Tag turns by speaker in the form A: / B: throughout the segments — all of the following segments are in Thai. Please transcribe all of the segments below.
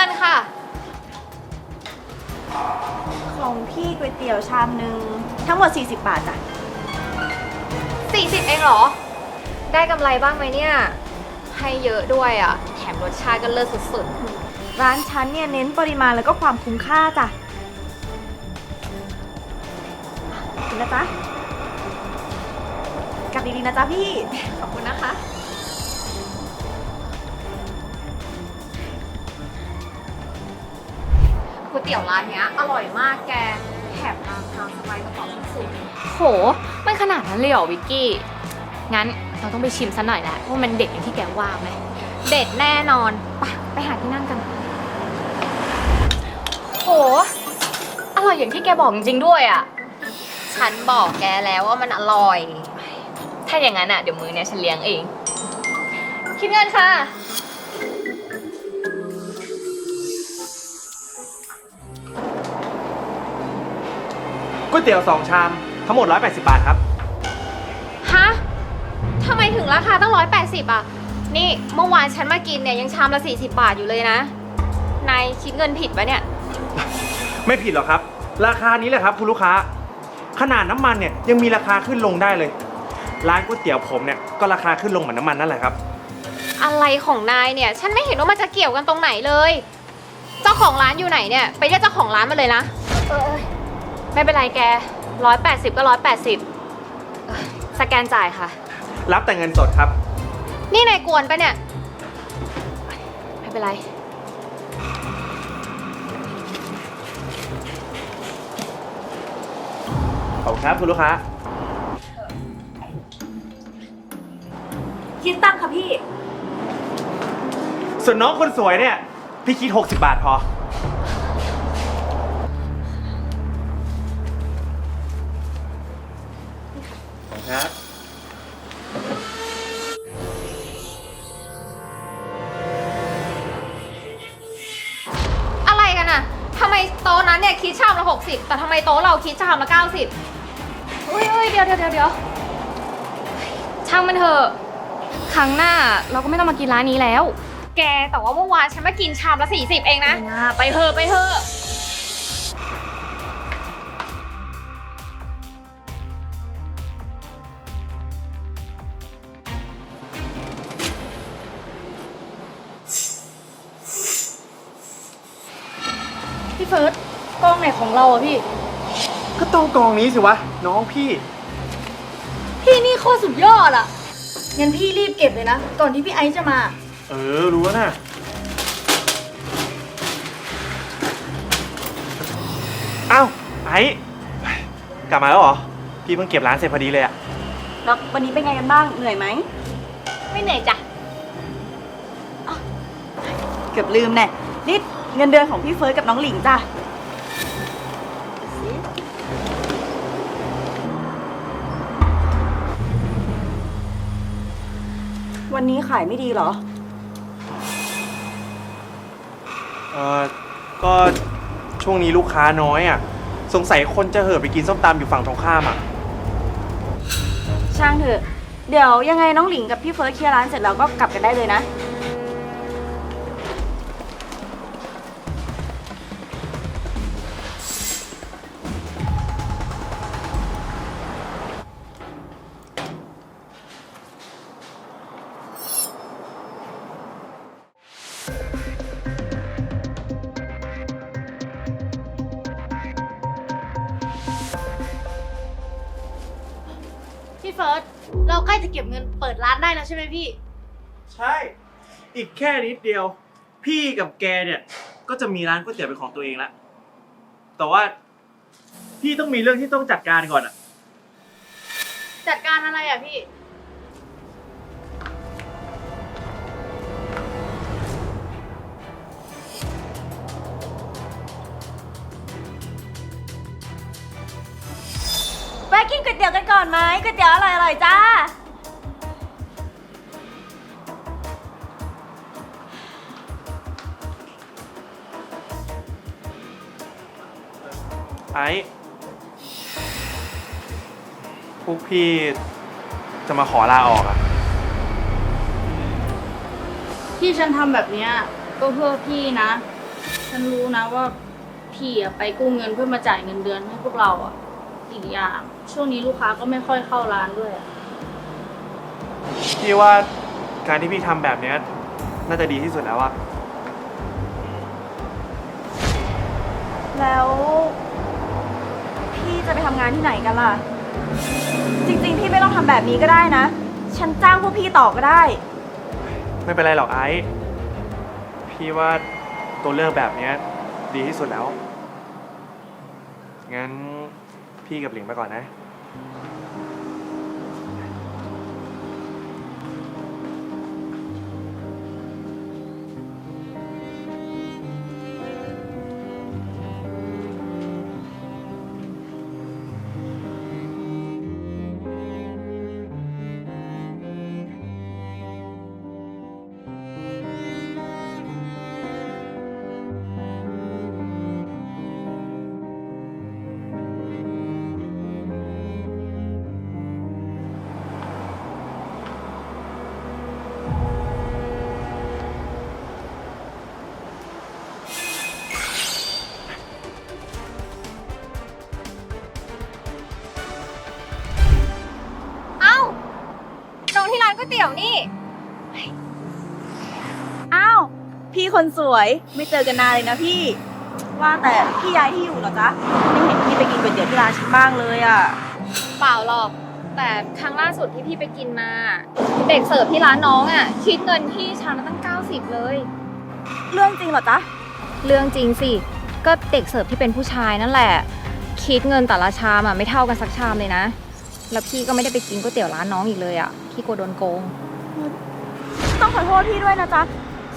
A: งินค่ะ
B: ของพี่ก๋วยเตี๋ยวชามหนึ่งทั้งหมด 40 บาทจ้ะ
A: 40 เองเหรอ ได้กำไรบ้างไหมเนี่ย ให้เยอะด้วยอะ แถมรสชาติก็เลิศสุด
B: ร้านฉันเนี่ยเน้นปริมาณแล้วก็ความคุ้มค่าจ้ะกินนะจ๊ะกลับดีๆนะจ๊ะพี่
A: ๆ ขอบคุณนะคะ วยเตี๋ยวร้านเนี้ยอร่อยมากแกแถมราคาสบายกระเป๋าสุด
C: โหมันขนาดนั้นเลยเหรอวิกกี้ งั้นเราต้องไปชิมซะหน่อยแหละว่ามันเด็ดอย่างที่แกว่าไหม
A: ๆเด็ดแน่นอนไปไปหาที่นั่งกัน
C: โห อร่อยอย่างที่แกบอกจริงๆด้วยอะ
A: ฉันบอกแกแล้วว่ามันอร่อย
C: ถ้าอย่างนั้นอะเดี๋ยวมือเนี้ยฉันเลี้ยงเอง คิดเงินค่ะ
D: ก๋วยเตี๋ยวสองชามทั้งหมด 180 บาทครับ
A: ฮะทำไมถึงราคาตั้งร้อยแปดสิบอะ นี่เมื่อวานฉันมากินเนี่ยยังชามละสี่สิบาทอยู่เลยนะ นายคิดเงินผิดปะเนี่ย
D: ไม่ผิดหรอกครับ ราคานี้แหละครับคุณลูกค้า ขนาดน้ำมันเนี่ยยังมีราคาขึ้นลงได้เลย ร้านก๋วยเตี๋ยวผมเนี่ยก็ราคาขึ้นลงเหมือนน้ำมันนั่นแหละครับ
A: อะไรของนายเนี่ย ฉันไม่เห็นว่ามันจะเกี่ยวกันตรงไหนเลย เจ้าของร้านอยู่ไหนเนี่ย ไปเรียกเจ้าของร้านมาเลยนะ
C: เออ ไม่เป็นไรแกร้อยแปดสิบก็ร้อยแปดสิบสแกนจ่ายค่ะ
D: รับแต่เงินสดครับ
A: นี่นายกวนปะเนี่ย
C: ไม่เป็นไร
D: ขอบคุณครับคุณลูกค้า
B: คิดตั้งค่ะพี่
D: ส่วนน้องคนสวยเนี่ย พี่คิด 60 บาทพอ
A: โต๊ะนั้นเนี่ยคิดชามละหกสิบแต่ทำไมโต๊ะเราคิดชามละเก้าสิบ
C: อุ้ยอุ้ยเดี๋ยวเดี๋ยวเดี๋ยวเดี๋ยวช่างมันเถอะครั้งหน้าเราก็ไม่ต้องมากินร้านนี้แล้ว
A: แกแต่ว่าเมื่อวานฉันมากินชามละสี่สิบเองนะ
C: ไปเถอะไปเถอะ
B: พี่เฟิร์สกล้องไหนของเราอะพี่
D: ก็ต้องกองนี้สิวะ น้องพี่
B: พี่นี่โคตรสุดยอดอะงั้นพี่รีบเก็บเลยนะ ก่อนที่พี่ไอซ์จะมา
D: เออ รู้แล้วนะเอ้าไอ้กลับมาแล้วเหรอ พี่เพิ่งเก็บร้านเสร็จพอดีเลยอะ
B: แล้ววันนี้เป็นไงกันบ้าง เหนื่อยไหม
A: ไม่เหนื่อยจ้ะ
B: เกือบลืมแน่นี่ เงินเดือนของพี่เฟิร์สกับน้องหลิงจ้ะ วันนี้ขายไม่ดีเหรอ
D: เออก็ช่วงนี้ลูกค้าน้อยอะสงสัยคนจะเห่อะไปกินส้มตำอยู่ฝั่งตรงข้ามอะ
B: ช่างเถอะ เดี๋ยวยังไงน้องหลิงกับพี่เฟิร์สเคลียร์ร้านเสร็จแล้วก็กลับกันได้เลยนะ
E: พี่เฟิร์สเราใกล้จะเก็บเงินเปิดร้านได้แล้วใช่ไหมพี่
D: ใช่ อีกแค่นิดเดียว พี่กับแกเนี่ย ก็จะมีร้านก๋วยเตี๋ยวเป็นของตัวเองแล้วแต่ว่าพี่ต้องมีเรื่องที่ต้องจัดการก่อนอะ
E: จัดการอะไรอะพี่
B: กินก๋วยเตี๋ยวกันก่อนไหมก๋วยเตี๋ยวอร่อยๆจ้า
D: ไอ้พวกพี่จะมาขอลาออกอะ
E: ที่ฉันทำแบบเนี้ยก็เพื่อพี่นะ ฉันรู้นะว่าพี่อะไปกู้เงินเพื่อมาจ่ายเงินเดือนให้พวกเราอะ อีกอย่าง ช่วงนี้ลูกค้าก็ไม่ค่อยเข้าร้านด้วยอะ
D: พี่ว่าการที่พี่ทำแบบเนี้ยน่าจะดีที่สุดแล้วอะ
B: แล้ว พี่จะไปทำงานที่ไหนกันล่ะ จริงๆ พี่ไม่ต้องทำแบบนี้ก็ได้นะ ฉันจ้างพวกพี่ต่อก็ได้
D: ไม่เป็นไรหรอกไอซ์พี่ว่าตัวเลือกแบบเนี้ยดีที่สุดแล้วงั้น พี่กับหลิงไปก่อนนะ
A: ก๋วยเตี๋ยวนี่
B: อ้าว พี่คนสวยไม่เจอกันนานเลยนะพี่ ว่าแต่พี่ย้ายที่อยู่เหรอจ๊ะ ไม่เห็นพี่ไปกินก๋วยเตี๋ยวที่ร้านฉันบ้างเลยอะ
A: เปล่าหรอก แต่ครั้งล่าสุดที่พี่ไปกินมา เด็กเสิร์ฟที่ร้านน้องอะ คิดเงินที่ชามละตั้ง 90 เลย
B: เรื่องจริงเหรอจ๊ะ
A: เรื่องจริงสิ ก็เด็กเสิร์ฟที่เป็นผู้ชายนั่นแหละ คิดเงินแต่ละชามอะไม่เท่ากันสักชามเลยนะ แล้วพี่ก็ไม่ได้ไปกินก๋วยเตี๋ยวร้านน้องอีกเลยอะ พี่กลัวโดนโกง
B: ต้องขอโทษพี่ด้วยนะจ๊ะ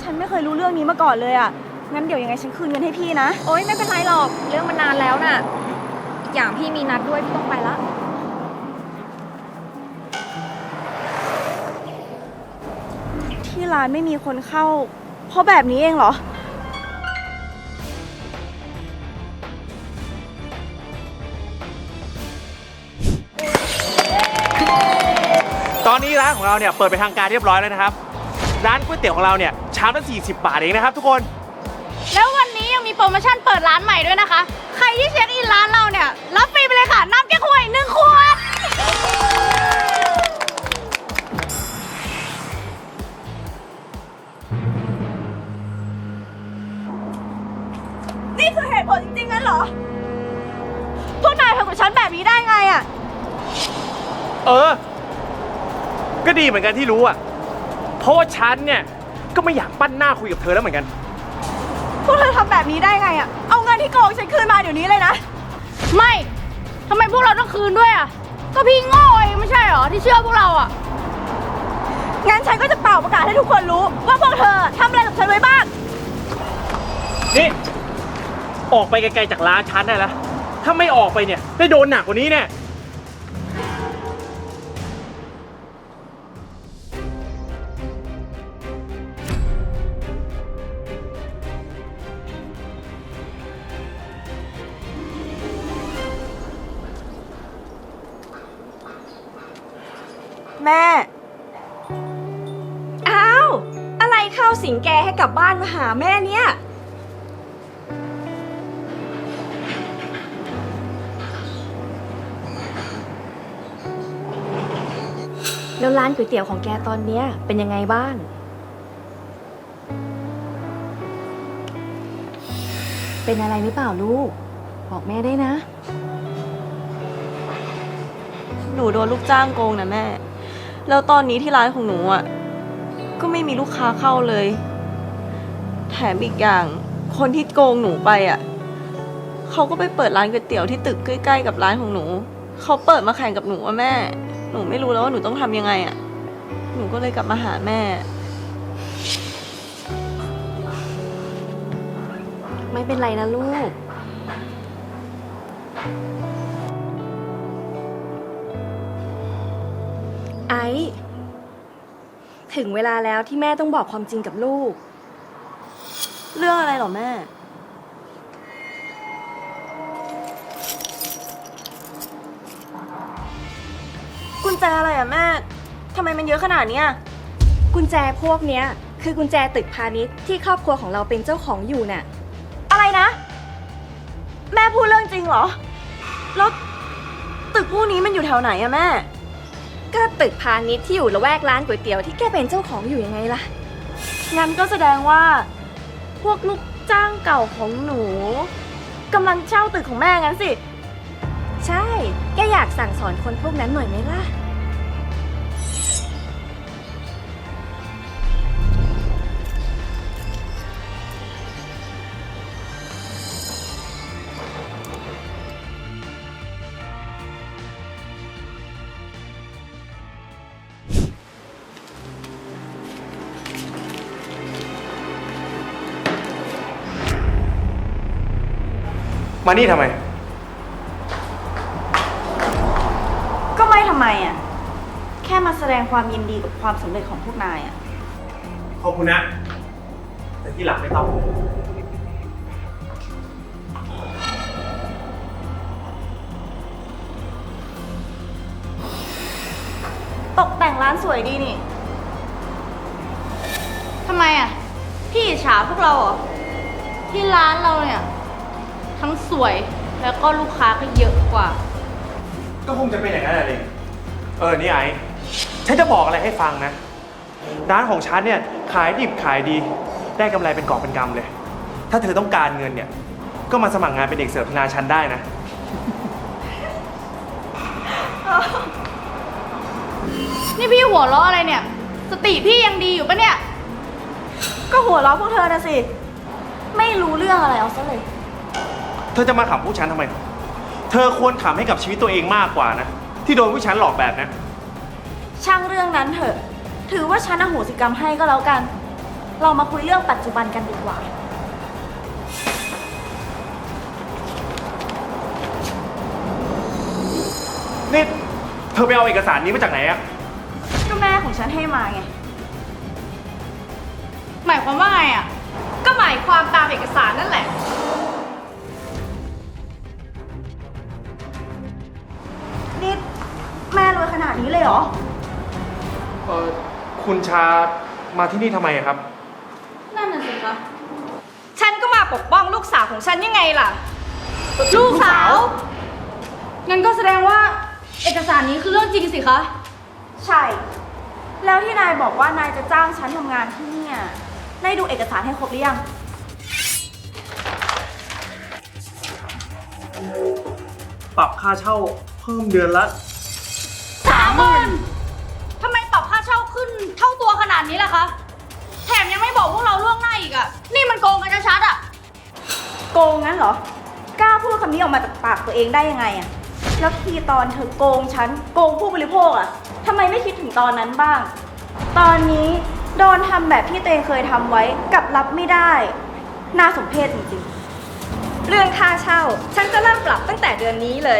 B: ฉันไม่เคยรู้เรื่องนี้มาก่อนเลยอะงั้นเดี๋ยวยังไงฉันคืนเงินให้พี่นะ
A: โอ๊ยไม่เป็นไรหรอก เรื่องมันนานแล้วน่ะอีกอย่างพี่มีนัดด้วยพี่ต้องไปละ
B: ที่ร้านไม่มีคนเข้า เพราะแบบนี้เองเหรอ
D: ร้านของเราเนี่ยเปิดไปนทางการเรียบร้อยแล้วนะครับ ร้านก๋วยเตี๋ยวของเราเนี่ยชามละ40 บาทเองนะครับ ทุกคน
E: แล้ววันนี้ยังมีโปรโมชั่นเปิดร้านใหม่ด้วยนะคะ ใครที่เช็คอินร้านเราเนี่ย รับฟรีไปเลยค่ะ น้ำแก้วหวยหนึ่งขวด
B: นี่คือเหตุผลจริงๆงั้นเหรอ พวกนายทำกับฉันแบบนี้ได้ไงอะ
D: เออ ก็ดีเหมือนกันที่รู้อะ เพราะว่าฉันเนี่ย ก็ไม่อยากปั้นหน้าคุยกับเธอแล้วเหมือนกัน
B: พวกเธอทำแบบนี้ได้ไงอะเอาเงินที่โกงฉันคืนมาเดี๋ยวนี้เลยนะ
E: ไม่ทำไมพวกเราต้องคืนด้วยอะ ก็พี่โง่เองไม่ใช่เหรอที่เชื่อพวกเราอะ
B: งั้นฉันก็จะเป่าประกาศให้ทุกคนรู้ ว่าพวกเธอทำอะไรกับฉันไว้บ้าง
D: นี่ ออกไปไกลๆจากร้านฉันได้แล้วถ้าไม่ออกไปเนี่ยได้โดนหนักกว่านี้แน่
B: แม่
F: อ้าว อะไรเข้าสิงแกให้กลับบ้านมาหาแม่เนี่ย แล้วร้านก๋วยเตี๋ยวของแกตอนเนี้ยเป็นยังไงบ้าง เป็นอะไรหรือเปล่าลูก บอกแม่ได้นะ
B: หนูโดนลูกจ้างโกงนะแม่ แล้วตอนนี้ที่ร้านของหนูอะ ก็ไม่มีลูกค้าเข้าเลย แถมอีกอย่างคนที่โกงหนูไปอะเขาก็ไปเปิดร้านก๋วยเตี๋ยวที่ตึกใกล้ๆกับร้านของหนู เขาเปิดมาแข่งกับหนูอะแม่ หนูไม่รู้แล้วว่าหนูต้องทำยังไงอะ หนูก็เลยกลับมาหาแม่
F: ไม่เป็นไรนะลูก ถึงเวลาแล้วที่แม่ต้องบอกความจริงกับลูก
B: เรื่องอะไรเหรอแม่ กุญแจอะไรอะแม่ ทำไมมันเยอะขนาดเนี้ย
F: กุญแจพวกเนี้ย คือกุญแจตึกพาณิชย์ที่ครอบครัวของเราเป็นเจ้าของอยู่น่ะ
B: อะไรนะ แม่พูดเรื่องจริงเหรอ แล้วตึกพวกนี้มันอยู่แถวไหนอะแม่
F: ก็ตึกพาณิชย์ที่อยู่ละแวกร้านก๋วยเตี๋ยวที่แกเป็นเจ้าของอยู่ยังไงล่ะ
B: งั้นก็แสดงว่า พวกลูกจ้างเก่าของหนูกำลังเช่าตึกของแม่งั้นสิ
F: ใช่ แกอยากสั่งสอนคนพวกนั้นหน่อยไหมล่ะ
D: มานี่ทำไม
B: ก็ไม่ทำไมอะแค่มาแสดงความยินดีกับความสำเร็จของพวกนายอะ
D: ขอบคุณนะ แต่ที่หลังไม่ต้อง
B: ตกแต่งร้านสวยดีนี่
E: ทำไมอะ พี่อิจฉาพวกเราเหรอ ที่ร้านเราเนี่ย ทั้งสวยแล้วก็ลูกค้าก็เยอะกว่า
D: ก็คงจะเป็นอย่างนั้นแหละเลยเออ นี่ไอ้ฉันจะบอกอะไรให้ฟังนะ ร้านของฉันเนี่ยขายดิบขายดี ได้กำไรเป็นกอบเป็นกำเลย ถ้าเธอต้องการเงินเนี่ย ก็มาสมัครงานเป็นเด็กเสิร์ฟธนาชันได้นะ
E: นี่พี่หัวเราะอะไรเนี่ย สติพี่ยังดีอยู่ปะเนี่ย
B: ก็หัวเราะพวกเธอนะสิ ไม่รู้เรื่องอะไรเอาซะเลย
D: เธอจะมาขำผู้ฉันทำไม เธอควรขำให้กับชีวิตตัวเองมากกว่านะ ที่โดนผู้ฉันหลอกแบบเนี้ย
B: ช่างเรื่องนั้นเถอะ ถือว่าฉันอโหสิกรรมให้ก็แล้วกัน เรามาคุยเรื่องปัจจุบันกันดีกว่า
D: นี่เธอไปเอาเอกสารนี้มาจากไหนอะ
B: ก็แม่ของฉันให้มาไง
E: หมายความว่าไงอะ
C: ก็หมายความตามเอกสารนั่นแหละ
B: ม่รวยขนาดนี้เลยเหรอ
D: เออคุณชามาที่นี่ทำไมอะครับ
E: นั่นน่ะสิคะ
C: ฉันก็มาปกป้องลูกสาวของฉันยังไงล่ะ
E: ลูกสาว งั้นก็แสดงว่าเอกสารนี้คือเรื่องจริงสิคะ
B: ใช่ แล้วที่นายบอกว่านายจะจ้างฉันทำงานที่เนี่ย นายดูเอกสารให้ครบหรือยัง
D: ปรับค่าเช่าเพิ่มเดือนละ
E: สาม หมื่นทำไมปรับค่าเช่าขึ้นเท่าตัวขนาดนี้ล่ะคะ แถมยังไม่บอกพวกเราล่วงหน้าอีกอะนี่มันโกงกันชัดๆอะ
B: โกงงั้นเหรอ กล้าพูดคำนี้ออกมาจากปากตัวเองได้ยังไงอะแล้วทีตอนเธอโกงฉันโกงผู้บริโภคอะทำไมไม่คิดถึงตอนนั้นบ้าง ตอนนี้โดนทำแบบที่ตัวเองเคยทำไว้กลับรับไม่ได้ น่าสมเพชจริงๆ
F: เรื่องค่าเช่า ฉันจะเริ่มปรับตั้งแต่เดือนนี้เลย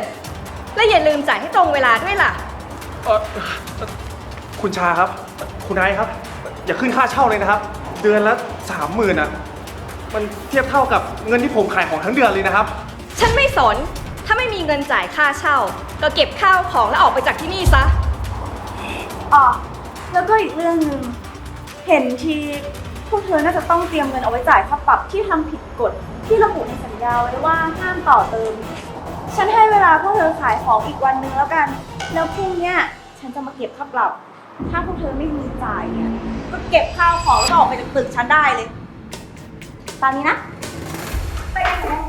F: และอย่าลืมจ่ายให้ตรงเวลาด้วยล่ะ
D: เออคุณชาครับ คุณไอซ์ครับ อย่าขึ้นค่าเช่าเลยนะครับ เดือนละสามหมื่นอะ มันเทียบเท่ากับเงินที่ผมขายของทั้งเดือนเลยนะครับ
F: ฉันไม่สน ถ้าไม่มีเงินจ่ายค่าเช่า ก็เก็บข้าวของแล้วออกไปจากที่นี่ซะ
B: ๆอ๋อแล้วก็อีกเรื่องหนึ่งเห็นทีพวกเธอน่าจะต้องเตรียมเงินเอาไว้จ่ายค่าปรับที่ทำผิดกฎที่ระบุในสัญญาไว้ว่าห้ามต่อเติม ฉันให้เวลาพวกเธอขายของอีกวันนึงแล้วกัน แล้วพรุ่งเนี้ยฉันจะมาเก็บค่าปรับ ถ้าพวกเธอไม่มีจ่ายเนี่ย ก็เก็บข้าวของแล้วก็ออกไปจากตึกฉันได้เลย ตามนี้นะ ไปกันเถอะ